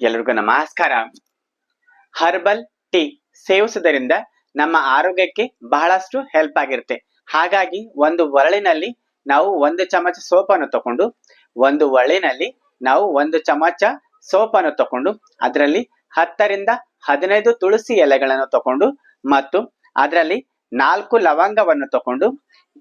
ಎಲ್ರಿಗೂ ನಮಸ್ಕಾರ. Herbal tea ಸೇವಿಸುವುದರಿಂದ ನಮ್ಮ ಆರೋಗ್ಯಕ್ಕೆ ಬಹಳಷ್ಟು ಹೆಲ್ಪ್ ಆಗಿರುತ್ತೆ. ಹಾಗಾಗಿ ಒಂದು ಒರಳಿನಲ್ಲಿ ನಾವು ಒಂದು ಚಮಚ ಸೋಪನ್ನು ತಕೊಂಡು ಒಂದು ಒರಳಿನಲ್ಲಿ ನಾವು ಒಂದು ಚಮಚ ಸೋಪನ್ನು ತಕೊಂಡು ಅದರಲ್ಲಿ ಹತ್ತರಿಂದ ಹದಿನೈದು ತುಳಸಿ ಎಲೆಗಳನ್ನು ತಗೊಂಡು ಮತ್ತು ಅದರಲ್ಲಿ ನಾಲ್ಕು ಲವಂಗವನ್ನು ತಕೊಂಡು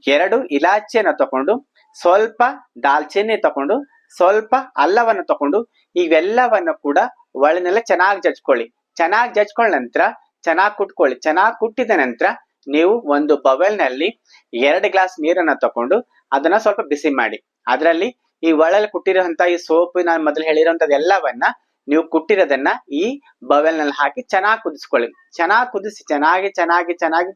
ಎರಡು ಇಲಾಚಿಯನ್ನು ತಕೊಂಡು ಸ್ವಲ್ಪ ದಾಲ್ಚಿನ್ನಿ ತಕೊಂಡು ಸ್ವಲ್ಪ ಅಲ್ಲವನ್ನು ತಕೊಂಡು ಇವೆಲ್ಲವನ್ನು ಕೂಡ ಒಳನೆಲ್ಲ ಚೆನ್ನಾಗಿ ಜಜ್ಕೊಳ್ಳಿ. ಚೆನ್ನಾಗಿ ಜಜ್ಕೊಂಡ ನಂತರ, ಚೆನ್ನಾಗಿ ಕುಟ್ಕೊಳ್ಳಿ. ಚೆನ್ನಾಗಿ ಕುಟ್ಟಿದ ನಂತರ ನೀವು ಒಂದು ಬವೆಲ್ನಲ್ಲಿ ಎರಡು ಗ್ಲಾಸ್ ನೀರನ್ನ ತಕೊಂಡು ಅದನ್ನ ಸ್ವಲ್ಪ ಬಿಸಿ ಮಾಡಿ. ಅದರಲ್ಲಿ ಈ ಒಳಲ್ಲಿ ಕುಟ್ಟಿರುವಂತ ಈ ಸೋಪು ನಾನು ಮೊದಲು ಹೇಳಿರುವಂತದ್ದು ಎಲ್ಲವನ್ನ ನೀವು ಕುಟ್ಟಿರೋದನ್ನ ಈ ಬವೆಲ್ನಲ್ಲಿ ಹಾಕಿ ಚೆನ್ನಾಗಿ ಕುದಿಸ್ಕೊಳ್ಳಿ. ಚೆನ್ನಾಗಿ ಕುದಿಸಿ, ಚೆನ್ನಾಗಿ ಚೆನ್ನಾಗಿ ಚೆನ್ನಾಗಿ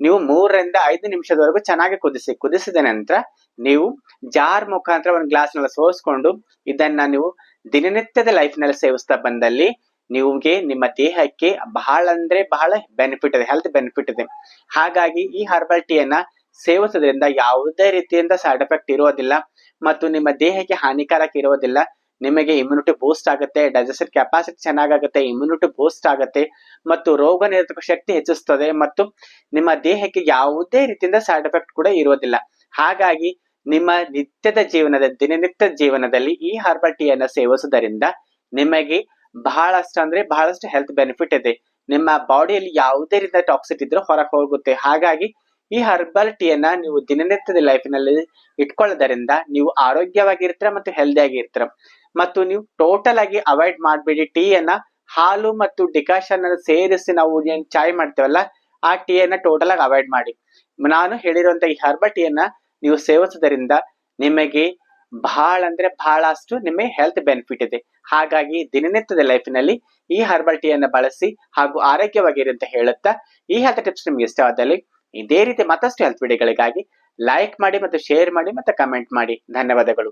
ನೀವು ಮೂರರಿಂದ ಐದು ನಿಮಿಷದವರೆಗೂ ಚೆನ್ನಾಗಿ ಕುದಿಸಿ. ಕುದಿಸಿದ ನಂತರ ನೀವು ಜಾರ್ ಮುಖಾಂತರ ಒಂದು ಗ್ಲಾಸ್ನಲ್ಲಿ ಸೋಸ್ಕೊಂಡು ಇದನ್ನ ನೀವು ದಿನನಿತ್ಯದ ಲೈಫ್ನಲ್ಲಿ ಸೇವಿಸ್ತಾ ಬಂದಲ್ಲಿ ನಿಮಗೆ ನಿಮ್ಮ ದೇಹಕ್ಕೆ ಬಹಳ ಅಂದ್ರೆ ಬಹಳ ಬೆನಿಫಿಟ್ ಇದೆ ಹೆಲ್ತ್ ಬೆನಿಫಿಟ್ ಇದೆ. ಹಾಗಾಗಿ ಈ ಹರ್ಬಲ್ ಟೀಯನ್ನ ಸೇವಿಸೋದ್ರಿಂದ ಯಾವುದೇ ರೀತಿಯಿಂದ ಸೈಡ್ ಎಫೆಕ್ಟ್ ಇರೋದಿಲ್ಲ. ಮತ್ತು ನಿಮ್ಮ ದೇಹಕ್ಕೆ ಹಾನಿಕಾರಕ ಇರೋದಿಲ್ಲ. ನಿಮಗೆ ಇಮ್ಯುನಿಟಿ ಬೂಸ್ಟ್ ಆಗುತ್ತೆ ಡೈಜೆಸ್ಟಿವ್ ಕೆಪಾಸಿಟಿ ಚೆನ್ನಾಗಾಗುತ್ತೆ ಇಮ್ಯುನಿಟಿ ಬೂಸ್ಟ್ ಆಗುತ್ತೆ, ಮತ್ತು ರೋಗ ನಿರೋಧಕ ಶಕ್ತಿ ಹೆಚ್ಚಿಸ್ತದೆ, ಮತ್ತು ನಿಮ್ಮ ದೇಹಕ್ಕೆ ಯಾವುದೇ ರೀತಿಯಿಂದ ಸೈಡ್ ಎಫೆಕ್ಟ್ ಕೂಡ ಇರೋದಿಲ್ಲ ಹಾಗಾಗಿ ನಿಮ್ಮ ನಿತ್ಯದ ಜೀವನದ, ದಿನನಿತ್ಯ ಜೀವನದಲ್ಲಿ ಈ ಹರ್ಬಲ್ ಟೀಯನ್ನು ಸೇವಿಸುವುದರಿಂದ ನಿಮಗೆ ಬಹಳಷ್ಟು ಅಂದ್ರೆ ಬಹಳಷ್ಟು ಹೆಲ್ತ್ ಬೆನಿಫಿಟ್ ಇದೆ. ನಿಮ್ಮ ಬಾಡಿಯಲ್ಲಿ ಯಾವುದೇ ರೀತಿಯ ಟಾಕ್ಸಿಟ್ ಇದ್ರೂ ಹೊರಗೆ ಹೋಗುತ್ತೆ. ಹಾಗಾಗಿ ಈ ಹರ್ಬಲ್ ಟೀಯನ್ನ ನೀವು ದಿನನಿತ್ಯದ ಲೈಫಿನಲ್ಲಿ ಇಟ್ಕೊಳ್ಳೋದರಿಂದ ನೀವು ಆರೋಗ್ಯವಾಗಿರ್ತೀರ ಮತ್ತು ಹೆಲ್ದಿ ಆಗಿರ್ತೀರ. ಮತ್ತು ನೀವು ಟೋಟಲ್ ಆಗಿ ಅವಾಯ್ಡ್ ಮಾಡಬೇಡಿ. ಟೀಯನ್ನ ಹಾಲು ಮತ್ತು ಡಿಕಾಷನ್ ಅನ್ನು ಸೇರಿಸಿ ನಾವು ಏನ್ ಚಾಯ್ ಮಾಡ್ತೇವಲ್ಲ, ಆ ಟೀ ಅನ್ನ ಟೋಟಲ್ ಆಗಿ ಅವಾಯ್ಡ್ ಮಾಡಿ. ನಾನು ಹೇಳಿರುವಂತ ಈ ಹರ್ಬಲ್ ಟೀಯನ್ನ ನೀವು ಸೇವಿಸೋದ್ರಿಂದ ನಿಮಗೆ ಬಹಳ ಅಂದ್ರೆ ಬಹಳಷ್ಟು ನಿಮಗೆ ಹೆಲ್ತ್ ಬೆನಿಫಿಟ್ ಇದೆ. ಹಾಗಾಗಿ ದಿನನಿತ್ಯದ ಲೈಫಿನಲ್ಲಿ ಈ ಹರ್ಬಲ್ ಟೀಯನ್ನ ಬಳಸಿ ಹಾಗೂ ಆರೋಗ್ಯವಾಗಿರಿ ಅಂತ ಹೇಳುತ್ತಾ, ಈ ಹೆಲ್ತ್ ಟಿಪ್ಸ್ ನಿಮ್ಗೆ ಇಷ್ಟವಾದಲ್ಲಿ ಇದೇ ರೀತಿ ಮತ್ತಷ್ಟು ಹೆಲ್ತ್ ವಿಡಿಯೋಗಳಿಗಾಗಿ ಲೈಕ್ ಮಾಡಿ ಮತ್ತು ಶೇರ್ ಮಾಡಿ ಮತ್ತೆ ಕಮೆಂಟ್ ಮಾಡಿ. ಧನ್ಯವಾದಗಳು.